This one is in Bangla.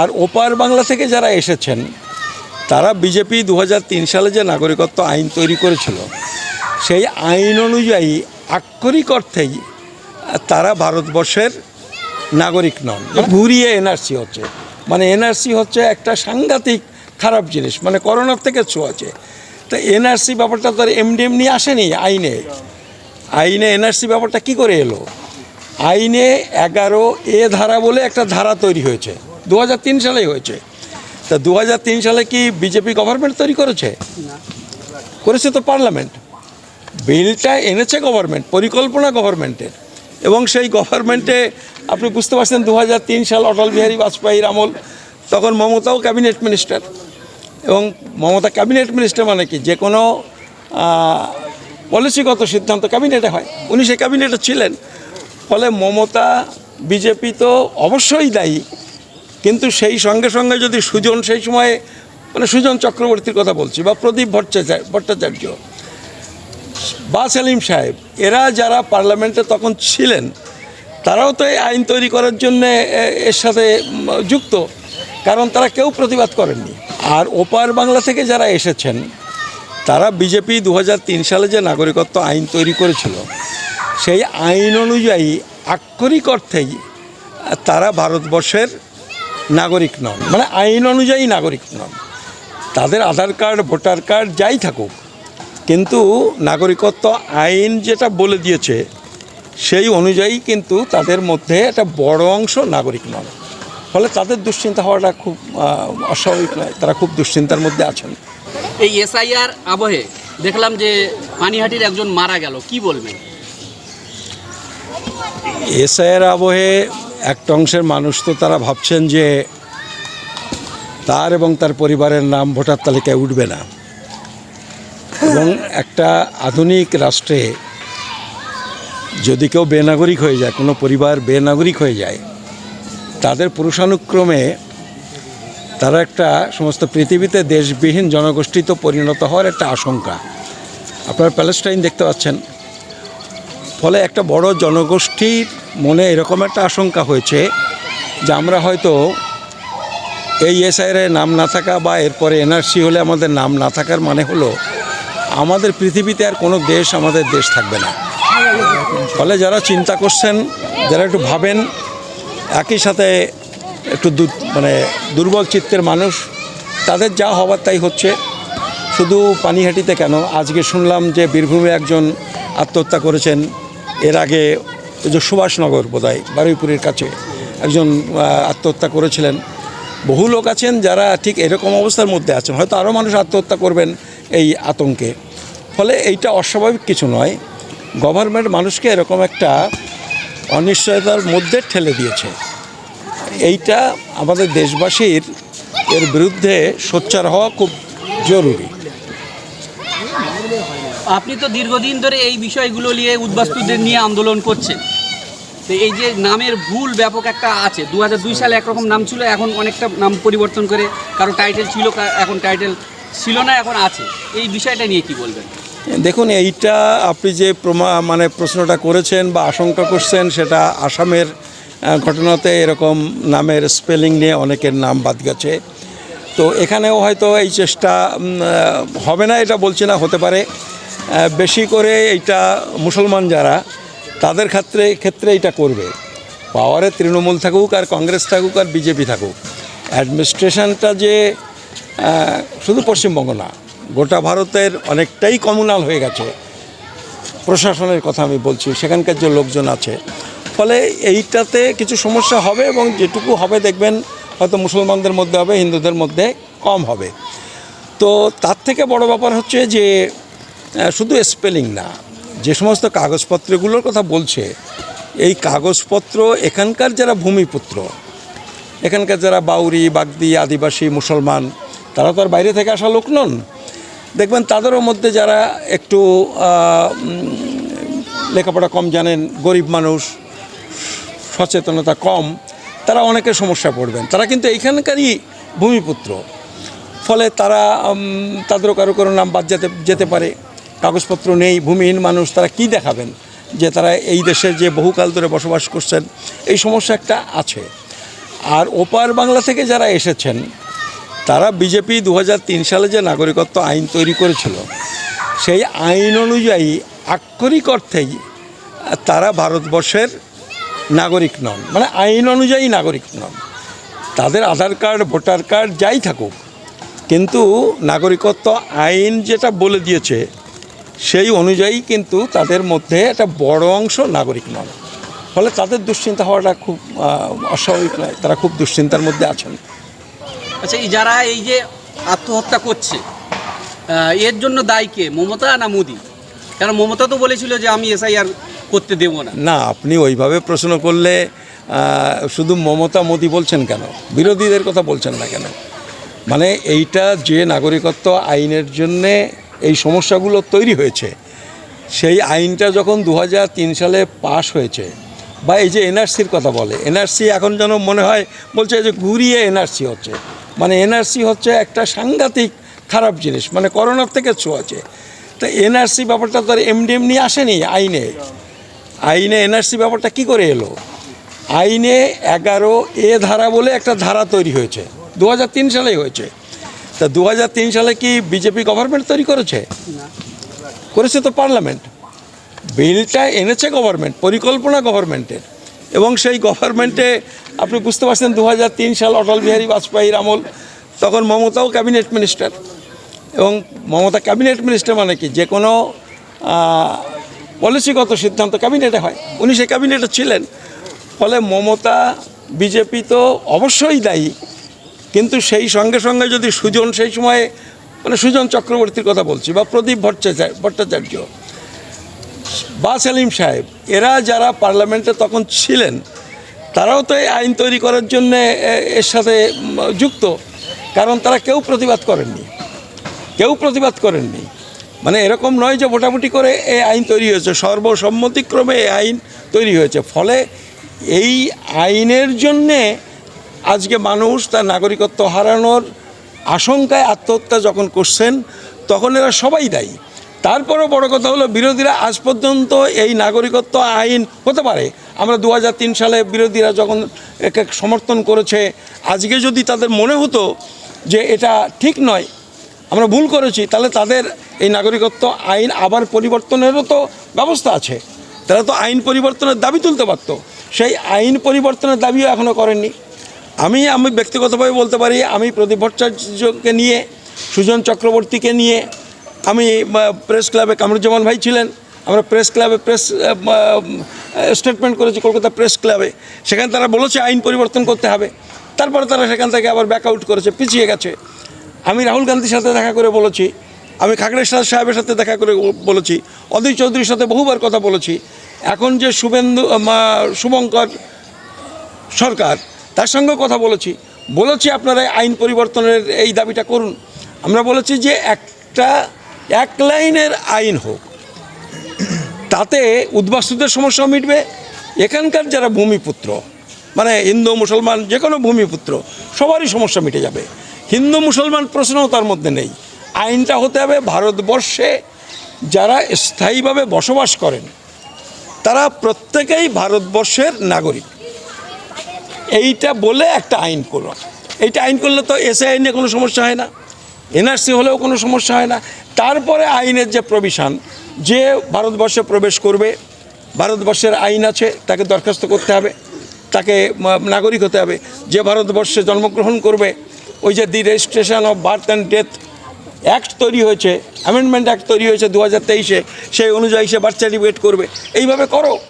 আর ওপার বাংলা থেকে যারা এসেছেন, তারা বিজেপি দু হাজার তিন সালে যে নাগরিকত্ব আইন তৈরি করেছিল, সেই আইন অনুযায়ী আক্ষরিক অর্থেই তারা ভারতবর্ষের নাগরিক নন। ঘুরিয়ে এনআরসি হচ্ছে। মানে এনআরসি হচ্ছে একটা সাংঘাতিক খারাপ জিনিস মানে করোনার থেকে ছোঁয়াছে তো এনআরসি ব্যাপারটা তো আর এমডি এমনি আসেনি আইনে। আইনে এনআরসি ব্যাপারটা কি করে এলো? আইনে এগারো এ ধারা বলে একটা ধারা তৈরি হয়েছে। দু হাজার তিন সালেই হয়েছে। তা দু হাজার তিন সালে কি বিজেপি গভর্নমেন্ট তৈরি করেছে? করেছে তো পার্লামেন্ট বিলটা এনেছে গভর্নমেন্ট পরিকল্পনা গভর্নমেন্টের এবং সেই গভর্নমেন্টে আপনি বুঝতে পারছেন দু হাজার তিন সাল অটল বিহারী বাজপেয়ীর আমল তখন মমতাও ক্যাবিনেট মিনিস্টার এবং মমতা ক্যাবিনেট মিনিস্টার মানে কি? যে কোনো পলিসিগত সিদ্ধান্ত ক্যাবিনেটে হয়। উনি সেই ক্যাবিনেটে ছিলেন। ফলে মমতা বিজেপি তো অবশ্যই দায়ী। কিন্তু সেই সঙ্গে সঙ্গে যদি সুজন সেই সময়ে মানে সুজন চক্রবর্তীর কথা বলছি বা প্রদীপ ভট্টাচার্য ভট্টাচার্য, বা সেলিম সাহেব, এরা যারা পার্লামেন্টে তখন ছিলেন, তারাও তো এই আইন তৈরি করার জন্য এর সাথে যুক্ত, কারণ তারা কেউ প্রতিবাদ করেননি। আর ওপার বাংলা থেকে যারা এসেছেন, তারা বিজেপি দু হাজার তিন সালে যে নাগরিকত্ব আইন তৈরি করেছিল, সেই আইন অনুযায়ী আক্ষরিক অর্থেই তারা ভারতবর্ষের নাগরিক নন মানে আইন অনুযায়ী নাগরিক নন। তাদের আধার কার্ড ভোটার কার্ড যাই থাকুক কিন্তু নাগরিকত্ব আইন যেটা বলে দিয়েছে সেই অনুযায়ী কিন্তু তাদের মধ্যে একটা বড় অংশ নাগরিক নন। ফলে তাদের দুশ্চিন্তা হওয়াটা খুব অস্বাভাবিক নয় তারা খুব দুশ্চিন্তার মধ্যে আছেন। এই এসআইআর আবহে দেখলাম যে পানিহাটির একজন মারা গেল কি বলবেন? এসআইয়ের আবহে একটা অংশের মানুষ তো তারা ভাবছেন যে তার এবং তার পরিবারের নাম ভোটার তালিকায় উঠবে না। এবং একটা আধুনিক রাষ্ট্রে যদি কেউ বেনাগরিক হয়ে যায়, কোনো পরিবার বেনাগরিক হয়ে যায়, তাদের পুরুষানুক্রমে তারা একটা সমস্ত পৃথিবীতে দেশবিহীন জনগোষ্ঠীতে পরিণত হওয়ার একটা আশঙ্কা। আপনারা প্যালেস্টাইন দেখতে পাচ্ছেন। ফলে একটা বড় জনগোষ্ঠীর মনে এরকম একটা আশঙ্কা হয়েছে যে আমরা হয়তো এই এসআইয়ের নাম না থাকা বা এরপরে এনআরসি হলে আমাদের নাম না থাকার মানে হলো আমাদের পৃথিবীতে আর কোনো দেশ আমাদের দেশ থাকবে না। ফলে যারা চিন্তা করছেন, যারা একটু ভাবেন, একই সাথে একটু মানে দুর্বল চিত্তের মানুষ, তাদের যা হবার তাই হচ্ছে। শুধু পানিহাটিতে কেন? আজকে শুনলাম যে বীরভূমে একজন আত্মহত্যা করেছেন। এর আগে যে সুভাষনগর বোধহয়, বারুইপুরের কাছে একজন আত্মহত্যা করেছিলেন। বহু লোক আছেন যারা ঠিক এরকম অবস্থার মধ্যে আছেন, হয়তো আরও মানুষ আত্মহত্যা করবেন এই আতঙ্কে। ফলে এইটা অস্বাভাবিক কিছু নয়, গভর্নমেন্ট মানুষকে এরকম একটা অনিশ্চয়তার মধ্যে ঠেলে দিয়েছে। এইটা আমাদের দেশবাসীর এর বিরুদ্ধে সোচ্চার হওয়া খুব জরুরি। আপনি তো দীর্ঘদিন ধরে এই বিষয়গুলো নিয়ে উদ্বাস্তুদের নিয়ে আন্দোলন করছেন। তো এই যে নামের ভুল ব্যাপক একটা আছে দু সালে একরকম নাম ছিল, এখন অনেকটা নাম পরিবর্তন করে কারও টাইটেল ছিল এখন টাইটেল ছিল না, এখন আছে। এই বিষয়টা নিয়ে কি বলবেন? দেখুন, এইটা আপনি যে প্রমা মানে প্রশ্নটা করেছেন বা আশঙ্কা করছেন, সেটা আসামের ঘটনাতে এরকম নামের স্পেলিং নিয়ে অনেকের নাম বাদ গেছে। তো এখানেও হয়তো এই চেষ্টা হবে না, এটা বলছি না, হতে পারে। বেশি করে এইটা মুসলমান যারা তাদের ক্ষেত্রে ক্ষেত্রে এটা করবে। পাওয়ারে তৃণমূল থাকুক আর কংগ্রেস থাকুক আর বিজেপি থাকুক। অ্যাডমিনিস্ট্রেশনটা যে শুধু পশ্চিমবঙ্গ না, গোটা ভারতের অনেকটাই কমিউনাল হয়ে গেছে। প্রশাসনের কথা আমি বলছি, সেখানকার যে লোকজন আছে। ফলে এইটাতে কিছু সমস্যা হবে এবং যেটুকু হবে দেখবেন, হয়তো মুসলমানদের মধ্যে হবে, হিন্দুদের মধ্যে কম হবে। তো তার থেকে বড় ব্যাপার হচ্ছে যে শুধু স্পেলিং না যে সমস্ত কাগজপত্রগুলোর কথা বলছে, এই কাগজপত্র এখানকার যারা ভূমিপুত্র, এখানকার যারা বাউরি, বাগদি, আদিবাসী, মুসলমান, তারা তো আর বাইরে থেকে আসা লোক নন। দেখবেন তাদেরও মধ্যে যারা একটু লেখাপড়া কম জানেন, গরিব মানুষ, সচেতনতা কম, তারা অনেকে সমস্যায় পড়বেন। তারা কিন্তু এইখানকারই ভূমিপুত্র। ফলে তারা তাদেরও কারও কারও নাম বাদ যেতে যেতে পারে। কাগজপত্র নেই, ভূমিহীন মানুষ, তারা কি দেখাবেন? যে তারা এই দেশে যে বহুকাল ধরে বসবাস করছেন, এই সমস্যা একটা আছে। আর ওপার বাংলা থেকে যারা এসেছেন, তারা বিজেপি দু হাজার তিন সালে যে নাগরিকত্ব আইন তৈরি করেছিল, সেই আইন অনুযায়ী আক্ষরিক অর্থেই তারা ভারতবর্ষের নাগরিক নন মানে আইন অনুযায়ী নাগরিক নন। তাদের আধার কার্ড, ভোটার কার্ড যাই থাকুক, কিন্তু নাগরিকত্ব আইন যেটা বলে দিয়েছে সেই অনুযায়ী কিন্তু তাদের মধ্যে একটা বড় অংশ নাগরিক নন। ফলে তাদের দুশ্চিন্তা হওয়াটা খুব অস্বাভাবিক নয় তারা খুব দুশ্চিন্তার মধ্যে আছেন। আচ্ছা এই যারা এই যে আত্মহত্যা করছে এর জন্য দায়ী কে মমতা না মোদি? কারণ মমতা তো বলেছিল যে আমি এসআইআর করতে দেবো না। না আপনি ওইভাবে প্রশ্ন করলে শুধু মমতা মোদি বলছেন কেন? বিরোধীদের কথা বলছেন না কেন? মানে এইটা যে নাগরিকত্ব আইনের জন্যে এই সমস্যাগুলো তৈরি হয়েছে। সেই আইনটা যখন দু হাজার তিন সালে পাশ হয়েছে, বা এই যে এনআরসির কথা বলে, এনআরসি এখন যেন মনে হয় বলছে যে ঘুরিয়ে এনআরসি হচ্ছে। মানে এনআরসি হচ্ছে একটা সাংঘাতিক খারাপ জিনিস মানে করোনার থেকে ছোঁয়াছে তো এনআরসি ব্যাপারটা তো আর এমডি এমনি আসেনি আইনে। আইনে এনআরসি ব্যাপারটা কি করে এলো? আইনে এগারো এ ধারা বলে একটা ধারা তৈরি হয়েছে। দু হাজার তিন সালেই হয়েছে। তা দু হাজার তিন সালে কি বিজেপি গভর্নমেন্ট তৈরি করেছে? করেছে তো পার্লামেন্ট বিলটা এনেছে গভর্নমেন্ট পরিকল্পনা গভর্নমেন্টের এবং সেই গভর্নমেন্টে আপনি বুঝতে পারছেন দু হাজার তিন সাল অটল বিহারী বাজপেয়ীর আমল তখন মমতাও ক্যাবিনেট মিনিস্টার এবং মমতা ক্যাবিনেট মিনিস্টার মানে কি? যে কোনো পলিসিগত সিদ্ধান্ত ক্যাবিনেটে হয়। উনি সেই ক্যাবিনেটে ছিলেন। ফলে মমতা বিজেপি তো অবশ্যই দায়ী। কিন্তু সেই সঙ্গে সঙ্গে যদি সুজন সেই সময়ে মানে সুজন চক্রবর্তীর কথা বলছি বা প্রদীপ ভট্টাচার্য ভট্টাচার্য, বা সেলিম সাহেব, এরা যারা পার্লামেন্টে তখন ছিলেন, তারাও তো এই আইন তৈরি করার জন্যে এর সাথে যুক্ত। কারণ তারা কেউ প্রতিবাদ করেননি। কেউ প্রতিবাদ করেননি। মানে এরকম নয় যে মোটামুটি করে এই আইন তৈরি হয়েছে। সর্বসম্মতিক্রমে এই আইন তৈরি হয়েছে। ফলে এই আইনের জন্যে আজকে মানুষ তার নাগরিকত্ব হারানোর আশঙ্কায় আত্মহত্যা যখন করছেন, তখন এরা সবাই দায়ী। তারপরেও বড় কথা হলো, বিরোধীরা আজ পর্যন্ত এই নাগরিকত্ব আইন হতে পারে। আমরা দু হাজার তিন সালে বিরোধীরা যখন একে সমর্থন করেছে, আজকে যদি তাদের মনে হতো যে এটা ঠিক নয়, আমরা ভুল করেছি, তাহলে তাদের এই নাগরিকত্ব আইন আবার পরিবর্তনেরও তো ব্যবস্থা আছে। তারা তো আইন পরিবর্তনের দাবি তুলতে পারত। সেই আইন পরিবর্তনের দাবিও এখনও করেননি। আমি আমি ব্যক্তিগতভাবে বলতে পারি, আমি প্রদীপ ভট্টাচার্যকে নিয়ে, সুজন চক্রবর্তীকে নিয়ে, আমি প্রেস ক্লাবে কামরুজ্জামান ভাই ছিলেন, আমরা প্রেস ক্লাবে প্রেস স্টেটমেন্ট করেছি কলকাতা প্রেস ক্লাবে সেখানে তারা বলেছে আইন পরিবর্তন করতে হবে। তারপরে তারা সেখান থেকে আবার ব্যাক আউট করেছে, পিছিয়ে গেছে। আমি রাহুল গান্ধীর সাথে দেখা করে বলেছি, আমি খাগড়েশ্বর সাহেবের সাথে দেখা করে বলেছি, অধীর চৌধুরীর সাথে বহুবার কথা বলেছি। এখন যে শুভেন্দু শুভঙ্কর সরকার তার সঙ্গে কথা বলেছি। বলেছি আপনারা আইন পরিবর্তনের এই দাবিটা করুন। আমরা বলেছি যে একটা, এক লাইনের আইন হোক, তাতে উদ্বাস্তুদের সমস্যা মিটবে। এখানকার যারা ভূমিপুত্র মানে হিন্দু, মুসলমান যে কোনো ভূমিপুত্র, সবারই সমস্যা মিটে যাবে। হিন্দু, মুসলমান প্রশ্নও তার মধ্যে নেই। আইনটা হতে হবে ভারতবর্ষে যারা স্থায়ীভাবে বসবাস করেন, তারা প্রত্যেকেই ভারতবর্ষের নাগরিক। এইটা বলে একটা আইন করো। এইটা আইন করলে তো এসে আইনে কোনো সমস্যা হয় না। এনআরসি হলেও কোনো সমস্যা হয় না। তারপরে আইনের যে প্রভিশন, যে ভারতবর্ষে প্রবেশ করবে, ভারতবর্ষের আইন আছে, তাকে দরখাস্ত করতে হবে, তাকে নাগরিক হতে হবে। যে ভারতবর্ষে জন্মগ্রহণ করবে, ওই যে the registration of birth and death act তৈরি হয়েছে, অ্যামেন্ডমেন্ট অ্যাক্ট তৈরি হয়েছে দু হাজার সেই অনুযায়ী সে বার্থ সার্টিফিকেট করবে। এইভাবে করো।